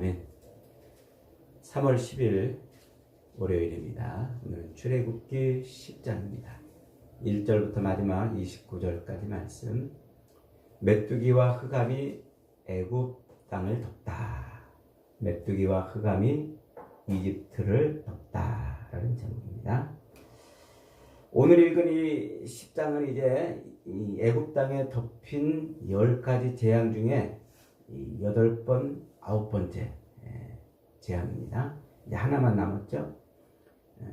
아멘. 3월 10일 월요일입니다. 오늘은 출애굽기 10장입니다. 1절부터 마지막 29절까지 말씀. 메뚜기와 흑암이 애굽 땅을 덮다. 메뚜기와 흑암이 이집트를 덮다라는 제목입니다. 오늘 읽은 이 10장은 이제 이 애굽 땅에 덮인 10가지 재앙 중에 여덟 번 아홉 번째 재앙입니다. 이제 하나만 남았죠.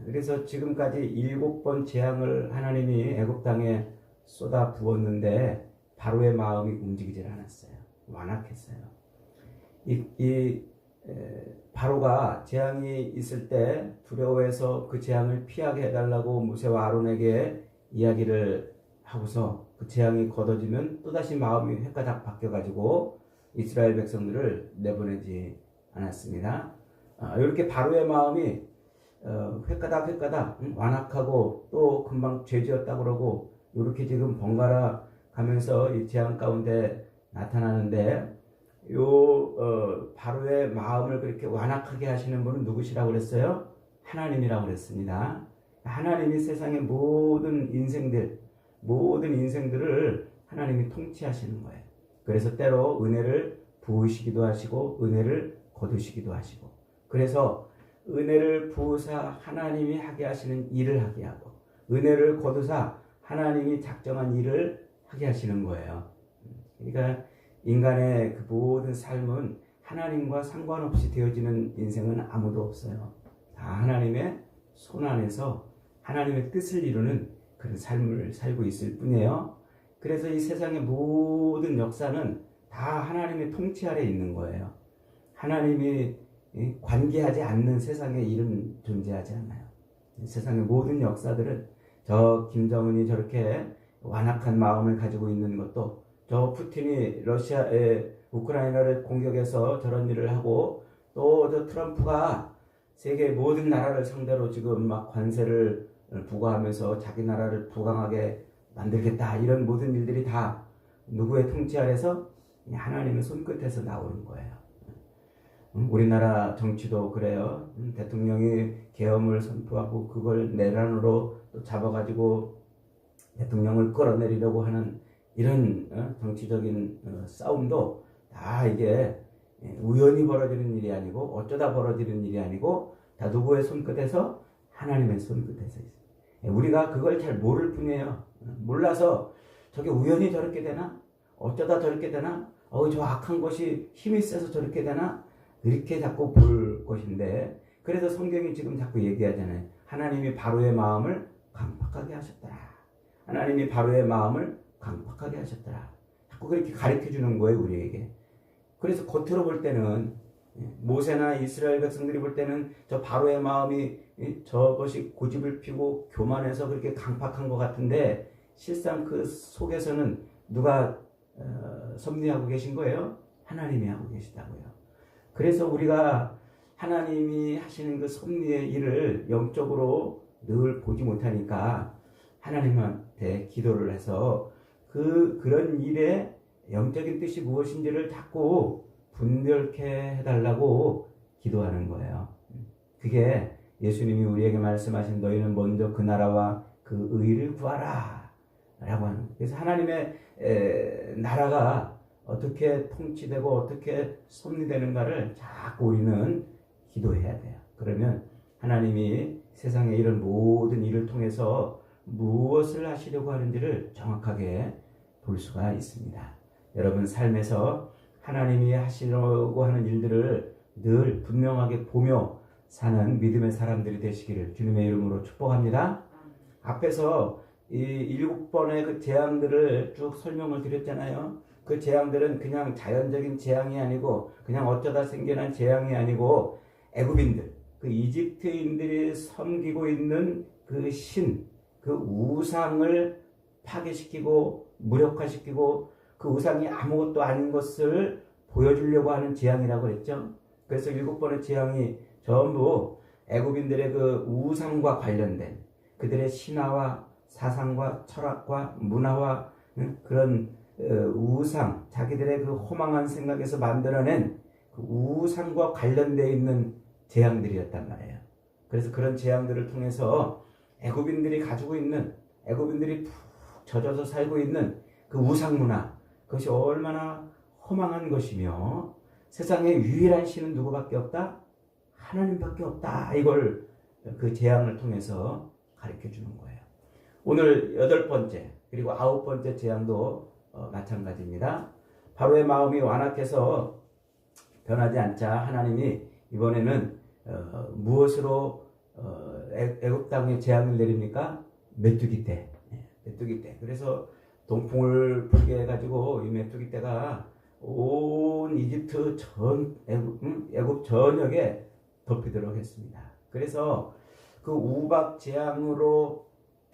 그래서 지금까지 일곱 번 재앙을 하나님이 애굽 땅에 쏟아 부었는데 바로의 마음이 움직이질 않았어요. 완악했어요. 이, 이 에, 바로가 재앙이 있을 때 두려워해서 그 재앙을 피하게 해달라고 무세와 아론에게 이야기를 하고서 그 재앙이 걷어지면 또다시 마음이 획가닥 바뀌어가지고 이스라엘 백성들을 내보내지 않았습니다. 아, 이렇게 바로의 마음이 어, 획가닥 획가닥 완악하고 또 금방 죄지었다 그러고 이렇게 지금 번갈아 가면서 이 재앙 가운데 나타나는데 요 어, 바로의 마음을 그렇게 완악하게 하시는 분은 누구시라고 그랬어요? 하나님이라고 그랬습니다. 하나님이 세상의 모든 인생들 모든 인생들을 하나님이 통치하시는 거예요. 그래서 때로 은혜를 부으시기도 하시고 은혜를 거두시기도 하시고 그래서 은혜를 부으사 하나님이 하게 하시는 일을 하게 하고 은혜를 거두사 하나님이 작정한 일을 하게 하시는 거예요. 그러니까 인간의 그 모든 삶은 하나님과 상관없이 되어지는 인생은 아무도 없어요. 다 하나님의 손 안에서 하나님의 뜻을 이루는 그런 삶을 살고 있을 뿐이에요. 그래서 이 세상의 모든 역사는 다 하나님의 통치 아래 있는 거예요. 하나님이 관계하지 않는 세상에 일은 존재하지 않아요. 세상의 모든 역사들은 저 김정은이 저렇게 완악한 마음을 가지고 있는 것도 저 푸틴이 러시아에 우크라이나를 공격해서 저런 일을 하고 또 저 트럼프가 세계 모든 나라를 상대로 지금 막 관세를 부과하면서 자기 나라를 부강하게 만들겠다 이런 모든 일들이 다 누구의 통치 아래서 하나님의 손끝에서 나오는 거예요. 우리나라 정치도 그래요. 대통령이 계엄을 선포하고 그걸 내란으로 또 잡아가지고 대통령을 끌어내리려고 하는 이런 어, 정치적인 어, 싸움도 다 이게 우연히 벌어지는 일이 아니고 어쩌다 벌어지는 일이 아니고 다 누구의 손끝에서 하나님의 손끝에서 있어요. 우리가 그걸 잘 모를 뿐이에요. 몰라서 저게 우연히 저렇게 되나? 어쩌다 저렇게 되나? 어, 저 악한 것이 힘이 세서 저렇게 되나? 이렇게 자꾸 볼 것인데, 그래서 성경이 지금 자꾸 얘기하잖아요. 하나님이 바로의 마음을 강팍하게 하셨더라. 하나님이 바로의 마음을 강팍하게 하셨더라. 자꾸 그렇게 가르쳐 주는 거예요, 우리에게. 그래서 겉으로 볼 때는 모세나 이스라엘 백성들이 볼 때는 저 바로의 마음이 저것이 고집을 피고 교만해서 그렇게 강팍한 것 같은데 실상 그 속에서는 누가 어, 섭리하고 계신 거예요? 하나님이 하고 계시다고요. 그래서 우리가 하나님이 하시는 그 섭리의 일을 영적으로 늘 보지 못하니까 하나님한테 기도를 해서 그 그런 일의 영적인 뜻이 무엇인지를 자꾸 분별케 해달라고 기도하는 거예요. 그게 예수님이 우리에게 말씀하신 너희는 먼저 그 나라와 그 의를 구하라. 라고 하는. 그래서 하나님의 에, 나라가 어떻게 통치되고 어떻게 섭리되는가를 자꾸 우리는 기도해야 돼요. 그러면 하나님이 세상에 이런 모든 일을 통해서 무엇을 하시려고 하는지를 정확하게 볼 수가 있습니다. 여러분 삶에서 하나님이 하시려고 하는 일들을 늘 분명하게 보며 사는 믿음의 사람들이 되시기를 주님의 이름으로 축복합니다. 앞에서 이 일곱 번의 그 재앙들을 쭉 설명을 드렸잖아요. 그 재앙들은 그냥 자연적인 재앙이 아니고 그냥 어쩌다 생겨난 재앙이 아니고 애굽인들, 그 이집트인들이 섬기고 있는 그 신, 그 우상을 파괴시키고 무력화시키고 그 우상이 아무것도 아닌 것을 보여주려고 하는 재앙이라고 그랬죠. 그래서 일곱 번의 재앙이 전부 애굽인들의 그 우상과 관련된 그들의 신화와 사상과 철학과 문화와 그런 어, 우상, 자기들의 그 허망한 생각에서 만들어낸 그 우상과 관련되어 있는 재앙들이었단 말이에요. 그래서 그런 재앙들을 통해서 애굽인들이 가지고 있는 애굽인들이 푹 젖어서 살고 있는 그 우상 문화 그것이 얼마나 허망한 것이며 세상에 유일한 신은 누구밖에 없다? 하나님밖에 없다. 이걸 그 재앙을 통해서 가르쳐 주는 거예요. 오늘 여덟 번째 그리고 아홉 번째 재앙도 어, 마찬가지입니다. 바로의 마음이 완악해서 변하지 않자 하나님이 이번에는 어, 무엇으로 어, 애- 애굽 땅에 재앙을 내립니까? 메뚜기 때. 예, 메뚜기 때. 그래서 동풍을 불게 해가지고 이 메뚜기 떼가 온 이집트 전 애굽, 음, 애굽 전역에 덮이도록 했습니다. 그래서 그 우박 재앙으로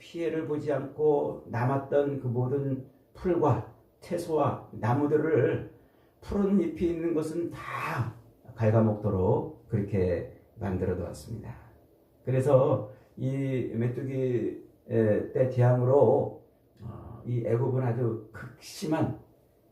피해를 보지 않고 남았던 그 모든 풀과 채소와 나무들을 푸른 잎이 있는 것은 다 갉아먹도록 그렇게 만들어 두었습니다. 그래서 이 메뚜기 에, 때 재앙으로 어, 이 애굽은 아주 극심한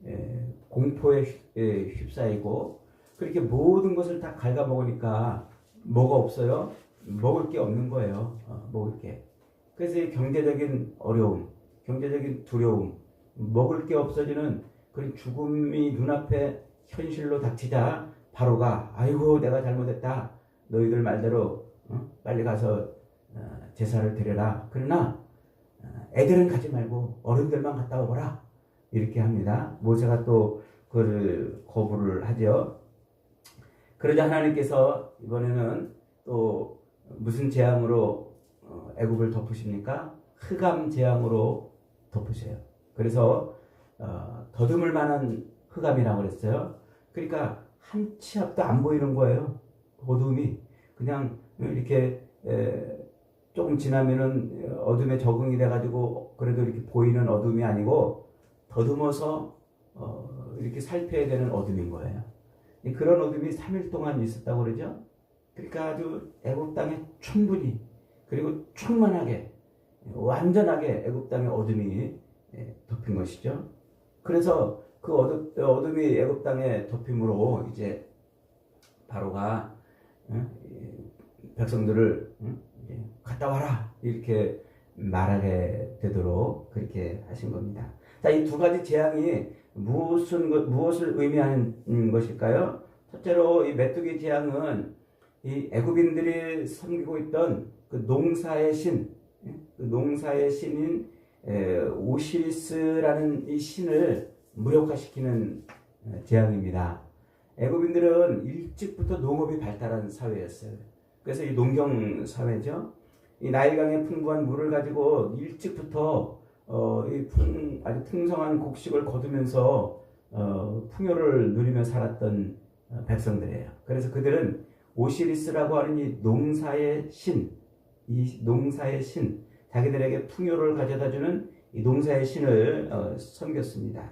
에, 공포에 휩싸이고 그렇게 모든 것을 다 갉아먹으니까 뭐가 없어요? 먹을 게 없는 거예요. 어, 먹을 게. 그래서 이 경제적인 어려움, 경제적인 두려움, 먹을 게 없어지는 그런 죽음이 눈앞에 현실로 닥치자 바로가 아이고 내가 잘못했다. 너희들 말대로 어? 빨리 가서 어, 제사를 드려라. 그러나 어, 애들은 가지 말고 어른들만 갔다 오거라. 이렇게 합니다. 모세가 또 그를 거부를 하죠. 그러자 하나님께서 이번에는 또 무슨 재앙으로 어, 애굽을 덮으십니까? 흑암 재앙으로 덮으세요. 그래서 어, 더듬을 만한 흑암이라고 그랬어요. 그러니까 한 치 앞도 안 보이는 거예요. 어둠이 그냥 이렇게 에, 조금 지나면은 어둠에 적응이 돼가지고 그래도 이렇게 보이는 어둠이 아니고 더듬어서 어, 이렇게 살펴야 되는 어둠인 거예요. 이 그런 어둠이 3일 동안 있었다고 그러죠. 그러니까 아주 애굽 땅에 충분히 그리고 충만하게 완전하게 애굽 땅에 어둠이 예, 덮인 것이죠. 그래서 그 어둠, 어둠 이 애굽 땅에 덮임으로 이제 바로가 어, 이 백성들을 갔다 와라 이렇게 말하게 되도록 그렇게 하신 겁니다. 자, 이 두 가지 재앙이 무슨 것- 무엇을 의미하는 것일까요? 첫째로 이 메뚜기 재앙은 이 애굽인들이 섬기고 있던 그 농사의 신, 예? 그 농사의 신인 에, 오시리스라는 이 신을 무력화시키는 에, 재앙입니다. 애굽인들은 일찍부터 농업이 발달한 사회였어요. 그래서 이 농경 사회죠. 이 나일강의 풍부한 물을 가지고 일찍부터 어, 이 풍, 아주 풍성한 곡식을 거두면서 어, 풍요를 누리며 살았던 어, 백성들이에요. 그래서 그들은 오시리스라고 하는 이 농사의 신, 이 농사의 신, 자기들에게 풍요를 가져다주는 이 농사의 신을 어, 섬겼습니다.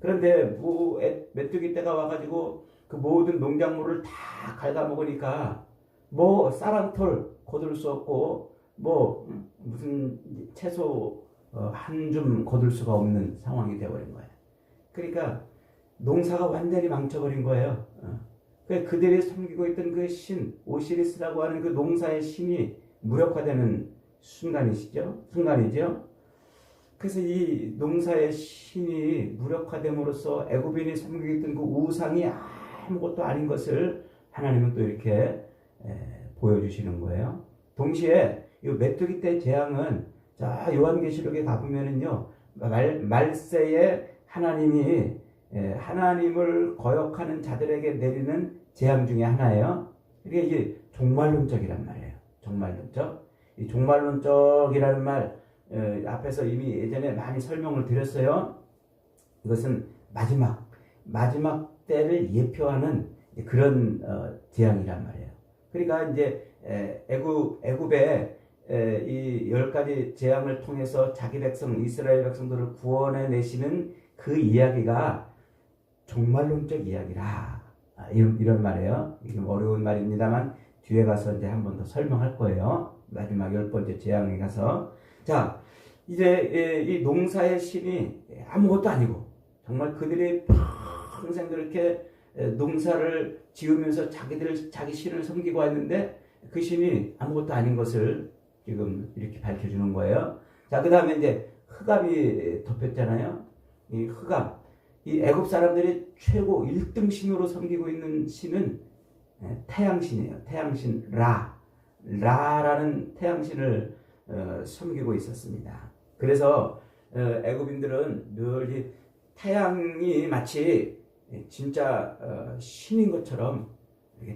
그런데 뭐 애- 메뚜기 때가 와가지고 그 모든 농작물을 다 갉아먹으니까 뭐 쌀한톨 거둘 수 없고 뭐 음, 무슨 채소 어, 한 줌 거둘 수가 없는 상황이 되어버린 거예요. 그러니까 농사가 완전히 망쳐버린 거예요. 어. 그 그들이 섬기고 있던 그 신, 오시리스라고 하는 그 농사의 신이 무력화되는 순간이시죠? 순간이죠? 그래서 이 농사의 신이 무력화됨으로써 애굽인이 섬기고 있던 그 우상이 아무것도 아닌 것을 하나님은 또 이렇게 에, 보여주시는 거예요. 동시에 이 메뚜기 때 재앙은 자 요한계시록에 가보면은요 말, 말세에 하나님이 에, 하나님을 거역하는 자들에게 내리는 재앙 중에 하나예요. 이게 이제 종말론적이란 말이에요. 종말론적. 이 종말론적이라는 말 에, 앞에서 이미 예전에 많이 설명을 드렸어요. 이것은 마지막 마지막 때를 예표하는 그런 어, 재앙이란 말이에요. 그러니까 이제 에, 애굽 애굽에 에, 이 열 가지 재앙을 통해서 자기 백성 이스라엘 백성들을 구원해 내시는 그 이야기가 종말론적 이야기라 아, 이런, 이런 말이에요. 이게 좀 어려운 말입니다만 뒤에 가서 이제 한 번 더 설명할 거예요. 마지막 열 번째 재앙에 가서 자 이제 예, 이 농사의 신이 아무것도 아니고 정말 그들이 평생 그렇게 에, 농사를 지으면서 자기들 자기 신을 섬기고 왔는데 그 신이 아무것도 아닌 것을 지금 이렇게 밝혀주는 거예요. 자, 그 다음에 이제 흑암이 덮였잖아요. 이 흑암. 이 애굽 사람들이 최고 1등 신으로 섬기고 있는 신은 예, 태양신이에요. 태양신 라. 라라는 태양신을 어, 섬기고 있었습니다. 그래서 어, 애굽인들은 늘이 태양이 마치 진짜 어, 신인 것처럼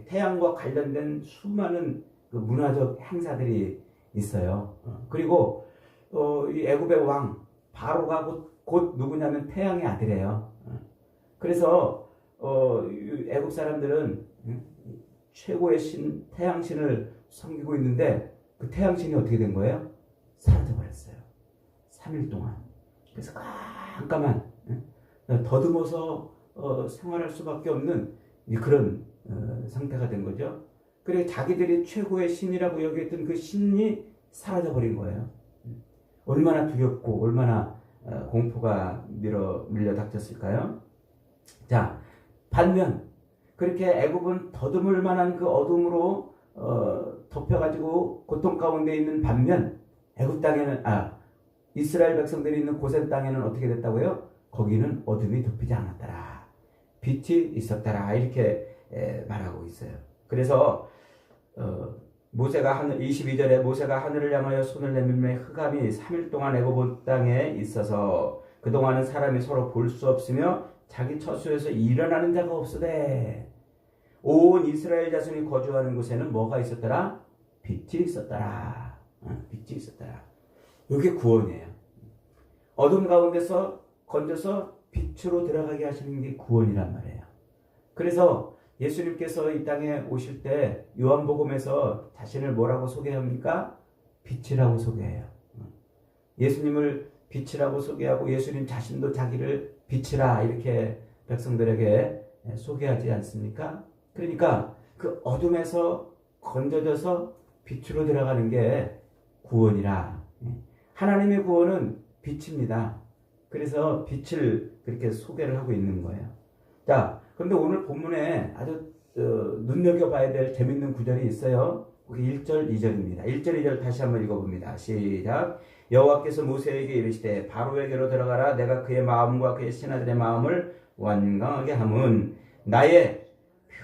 태양과 관련된 수많은 그 문화적 행사들이 있어요. 어, 그리고 어, 이 애굽의 왕 바로가 곧, 곧 누구냐면 태양의 아들이에요. 어, 그래서 어, 이 애굽 사람들은 음, 최고의 신 태양신을 섬기고 있는데 그 태양신이 어떻게 된 거예요? 사라져 버렸어요. 3일 동안. 그래서 깜깜한 예? 더듬어서 어, 생활할 수밖에 없는 이 그런 어, 상태가 된 거죠. 그래 자기들이 최고의 신이라고 여겼던 그 신이 사라져 버린 거예요. 얼마나 두렵고 얼마나 어, 공포가 밀어 밀려 닥쳤을까요? 자 반면 그렇게 애굽은 더듬을 만한 그 어둠으로 어, 덮여가지고 고통 가운데 있는 반면 애굽 땅에는 아 이스라엘 백성들이 있는 고센 땅에는 어떻게 됐다고요? 거기는 어둠이 덮이지 않았더라. 빛이 있었더라. 이렇게 에, 말하고 있어요. 그래서 어, 모세가 하늘 22절에 모세가 하늘을 향하여 손을 내밀매 흑암이 3일 동안 애굽 땅에 있어서 그동안은 사람이 서로 볼 수 없으며 자기 처소에서 일어나는 자가 없으되 온 이스라엘 자손이 거주하는 곳에는 뭐가 있었더라? 빛이 있었더라. 어, 빛이 있었더라. 이게 구원이에요. 어둠 가운데서 건져서 빛으로 들어가게 하시는 게 구원이란 말이에요. 그래서 예수님께서 이 땅에 오실 때 요한복음에서 자신을 뭐라고 소개합니까? 빛이라고 소개해요. 예수님을 빛이라고 소개하고 예수님 자신도 자기를 빛이라 이렇게 백성들에게 소개하지 않습니까? 그러니까 그 어둠에서 건져져서 빛으로 들어가는 게 구원이라. 하나님의 구원은 빛입니다. 그래서 빛을 그렇게 소개를 하고 있는 거예요. 자, 그런데 오늘 본문에 아주 어, 눈여겨봐야 될 재밌는 구절이 있어요. 그게 1절, 2절입니다. 1절, 2절 다시 한번 읽어봅니다. 시작. 여호와께서 모세에게 이르시되 바로에게로 들어가라. 내가 그의 마음과 그의 신하들의 마음을 완강하게 함은 나의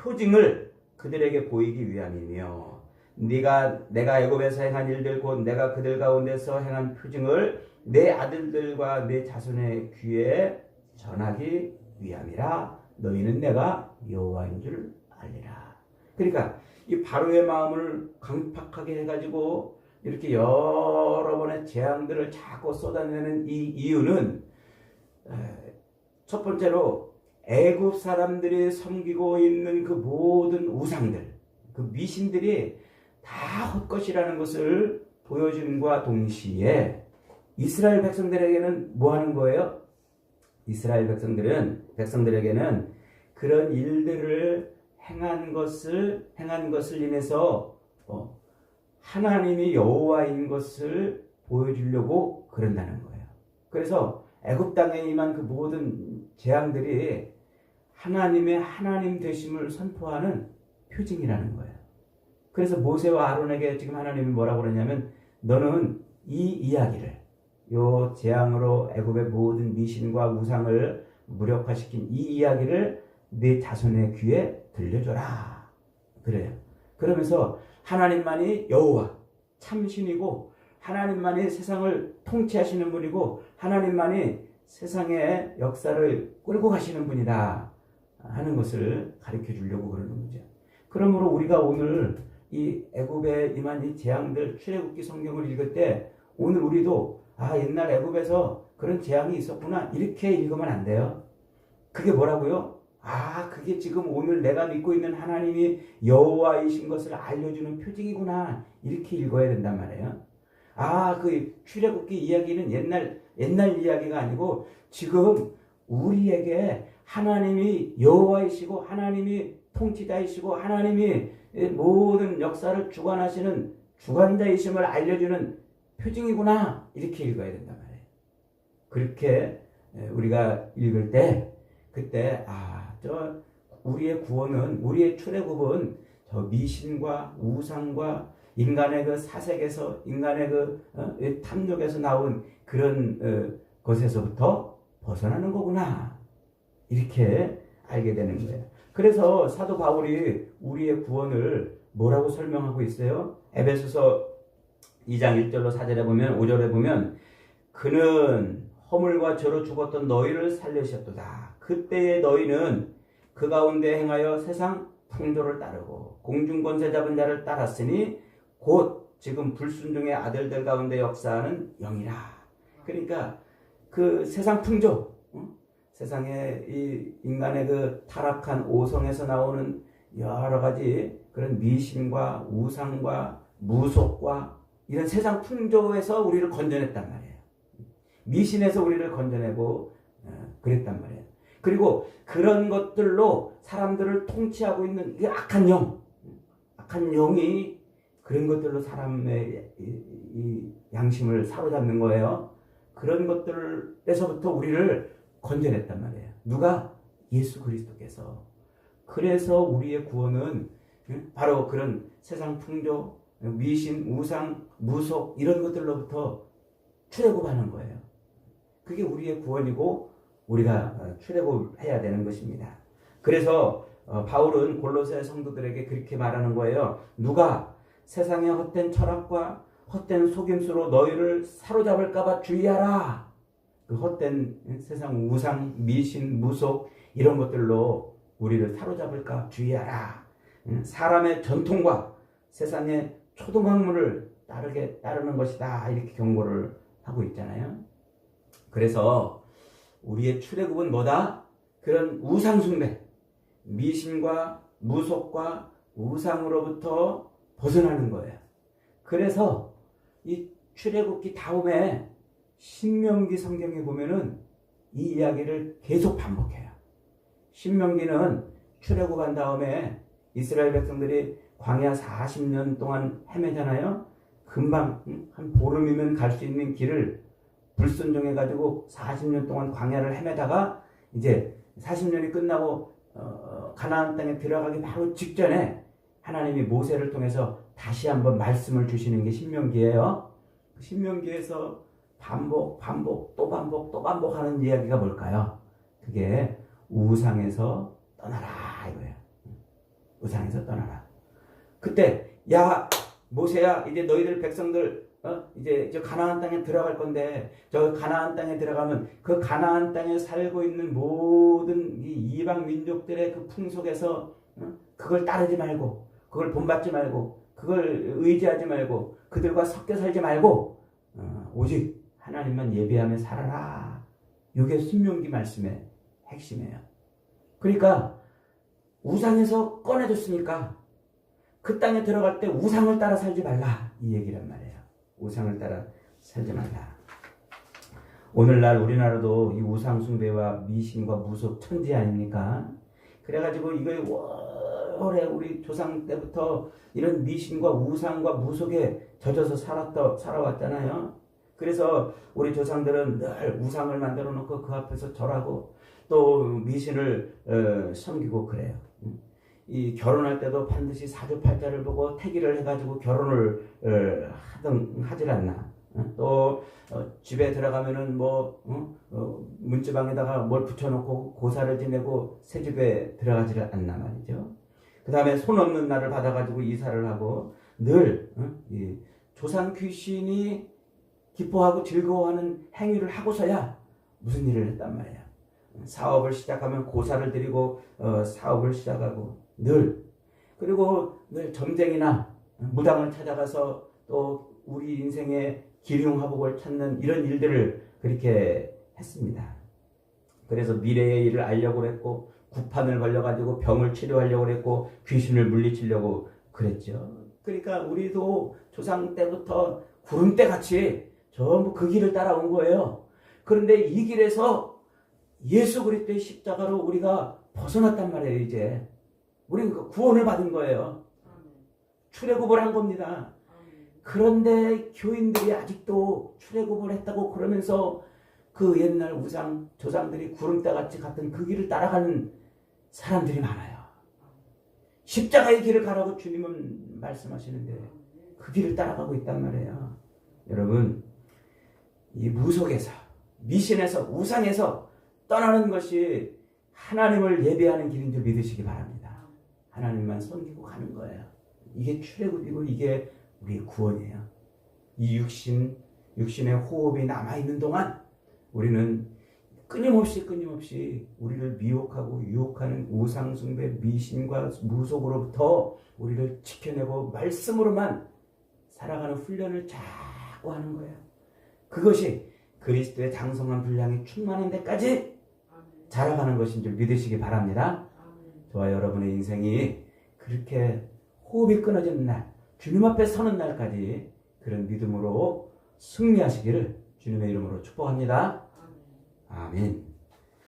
표징을 그들에게 보이기 위함이며 네가 내가 애굽에서 행한 일들 곧 내가 그들 가운데서 행한 표징을 내 아들들과 내 자손의 귀에 전하기 위함이라 너희는 내가 여호와인 줄 알리라. 그러니까 이 바로의 마음을 강팍하게 해가지고 이렇게 여러 번의 재앙들을 자꾸 쏟아내는 이 이유는 첫 번째로 애굽 사람들이 섬기고 있는 그 모든 우상들, 그 미신들이 다 헛것이라는 것을 보여줌과 동시에 이스라엘 백성들에게는 뭐 하는 거예요? 이스라엘 백성들은 백성들에게는 그런 일들을 행한 것을 행한 것을 인해서 어, 하나님이 여호와인 것을 보여주려고 그런다는 거예요. 그래서 애굽 땅에 임한 그 모든 재앙들이 하나님의 하나님 되심을 선포하는 표징이라는 거예요. 그래서 모세와 아론에게 지금 하나님이 뭐라고 그러냐면 너는 이 이야기를 요 재앙으로 애굽의 모든 미신과 우상을 무력화시킨 이 이야기를 네 자손의 귀에 들려줘라. 그래요. 그러면서 하나님만이 여호와 참신이고 하나님만이 세상을 통치하시는 분이고 하나님만이 세상의 역사를 끌고 가시는 분이다 하는 것을 가르쳐 주려고 그러는 거죠. 그러므로 우리가 오늘 이 애굽에 임한 이 재앙들 출애굽기 성경을 읽을 때 오늘 우리도 아 옛날 애굽에서 그런 재앙이 있었구나 이렇게 읽으면 안 돼요. 그게 뭐라고요? 아 그게 지금 오늘 내가 믿고 있는 하나님이 여호와이신 것을 알려주는 표징이구나 이렇게 읽어야 된단 말이에요. 아 그 출애굽기 이야기는 옛날 옛날 이야기가 아니고 지금 우리에게 하나님이 여호와이시고 하나님이 통치자이시고 하나님이 모든 역사를 주관하시는 주관자이심을 알려주는 표징이구나 이렇게 읽어야 된단 말이에요. 그렇게 우리가 읽을 때 그때 아 저 우리의 구원은 우리의 출애굽은 저 미신과 우상과 인간의 그 사색에서 인간의 그 어, 이 탐욕에서 나온 그런 어, 것에서부터 벗어나는 거구나 이렇게 알게 되는 거예요. 그래서 사도 바울이 우리의 구원을 뭐라고 설명하고 있어요? 에베소서 2장 1절로 4절에 보면 5절에 보면 그는 허물과 죄로 죽었던 너희를 살리셨도다. 그때의 너희는 그 가운데 행하여 세상 풍조를 따르고 공중권세 잡은 자를 따랐으니 곧 지금 불순종의 아들들 가운데 역사하는 영이라. 그러니까 그 세상 풍조, 어? 세상에 이 인간의 그 타락한 오성에서 나오는 여러 가지 그런 미신과 우상과 무속과 이런 세상 풍조에서 우리를 건져냈단 말이에요. 미신에서 우리를 건져내고 어, 그랬단 말이에요. 그리고 그런 것들로 사람들을 통치하고 있는 이 악한 영, 악한 영이 그런 것들로 사람의 이, 이 양심을 사로잡는 거예요. 그런 것들에서부터 우리를 건져냈단 말이에요. 누가? 예수 그리스도께서. 그래서 우리의 구원은 응? 바로 그런 세상 풍조, 미신, 우상, 무속 이런 것들로부터 출애굽하는 거예요. 그게 우리의 구원이고 우리가 어, 출애굽해야 되는 것입니다. 그래서 어, 바울은 골로새 성도들에게 그렇게 말하는 거예요. 누가 세상의 헛된 철학과 헛된 속임수로 너희를 사로잡을까봐 주의하라. 그 헛된 세상 우상, 미신, 무속 이런 것들로 우리를 사로잡을까 주의하라. 응? 사람의 전통과 세상의 초등학문을 따르게 따르는 것이다. 이렇게 경고를 하고 있잖아요. 그래서 우리의 출애굽은 뭐다? 그런 우상숭배, 미신과 무속과 우상으로부터 벗어나는 거예요. 그래서 이 출애굽기 다음에 신명기 성경에 보면은 이 이야기를 계속 반복해요. 신명기는 출애굽한 다음에 이스라엘 백성들이 광야 40년 동안 헤매잖아요. 금방 응? 한 보름이면 갈 수 있는 길을 불순종해 가지고 40년 동안 광야를 헤매다가 이제 40년이 끝나고 어, 가나안 땅에 들어가기 바로 직전에 하나님이 모세를 통해서 다시 한번 말씀을 주시는 게 신명기예요. 그 신명기에서 반복, 반복, 또 반복, 또 반복하는 이야기가 뭘까요? 그게 우상에서 떠나라 이거예요. 우상에서 떠나라. 그때 야 모세야 이제 너희들 백성들 어? 이제 저 가나안 땅에 들어갈 건데 저 가나안 땅에 들어가면 그 가나안 땅에 살고 있는 모든 이 이방 민족들의 그 풍속에서 어? 그걸 따르지 말고 그걸 본받지 말고 그걸 의지하지 말고 그들과 섞여 살지 말고 어, 오직 하나님만 예배하며 살아라. 이게 신명기 말씀의 핵심이에요. 그러니까 우상에서 꺼내줬으니까 그 땅에 들어갈 때 우상을 따라 살지 말라 이 얘기란 말이에요. 우상을 따라 살지 말라. 오늘날 우리나라도 이 우상 숭배와 미신과 무속 천지 아닙니까? 그래가지고 이거에 오래 우리 조상 때부터 이런 미신과 우상과 무속에 젖어서 살았다 살아왔잖아요. 그래서 우리 조상들은 늘 우상을 만들어 놓고 그 앞에서 절하고 또 미신을 어, 섬기고 그래요. 이 결혼할 때도 반드시 사주팔자를 보고 태기를 해가지고 결혼을 어, 하든 하질 않나. 어? 또 어, 집에 들어가면은 뭐 문지방에다가 뭘 붙여놓고 고사를 지내고 새 집에 들어가지를 않나 말이죠. 그 다음에 손 없는 날을 받아가지고 이사를 하고 늘 조상 귀신이 기뻐하고 즐거워하는 행위를 하고서야 무슨 일을 했단 말이야. 사업을 시작하면 고사를 드리고 어, 사업을 시작하고 늘 그리고 늘 점쟁이나 무당을 찾아가서 또 우리 인생의 기륭화복을 찾는 이런 일들을 그렇게 했습니다. 그래서 미래의 일을 알려고 그랬고 구판을 걸려가지고 병을 치료하려고 그랬고 귀신을 물리치려고 그랬죠. 그러니까 우리도 조상 때부터 구름대 같이 전부 그 길을 따라온 거예요. 그런데 이 길에서 예수 그리스도의 십자가로 우리가 벗어났단 말이에요, 이제. 우리는 그 구원을 받은 거예요. 출애굽을 한 겁니다. 그런데 교인들이 아직도 출애굽을 했다고 그러면서 그 옛날 우상 조상들이 구름대 같이 같은 그 길을 따라가는 사람들이 많아요. 십자가의 길을 가라고 주님은 말씀하시는데 그 길을 따라가고 있단 말이에요. 여러분, 이 무속에서, 미신에서, 우상에서 떠나는 것이 하나님을 예배하는 길인 줄 믿으시기 바랍니다. 하나님만 섬기고 가는 거예요. 이게 출애굽이고 이게 우리의 구원이에요. 이 육신, 육신의 호흡이 남아 있는 동안 우리는 끊임없이 끊임없이 우리를 미혹하고 유혹하는 우상 숭배, 미신과 무속으로부터 우리를 지켜내고 말씀으로만 살아가는 훈련을 자꾸 하는 거예요. 그것이 그리스도의 장성한 분량이 충만한 데까지 자라가는 것인 줄 믿으시기 바랍니다. 저와 여러분의 인생이 그렇게 호흡이 끊어지는 날, 주님 앞에 서는 날까지 그런 믿음으로 승리하시기를 주님의 이름으로 축복합니다. 아멘.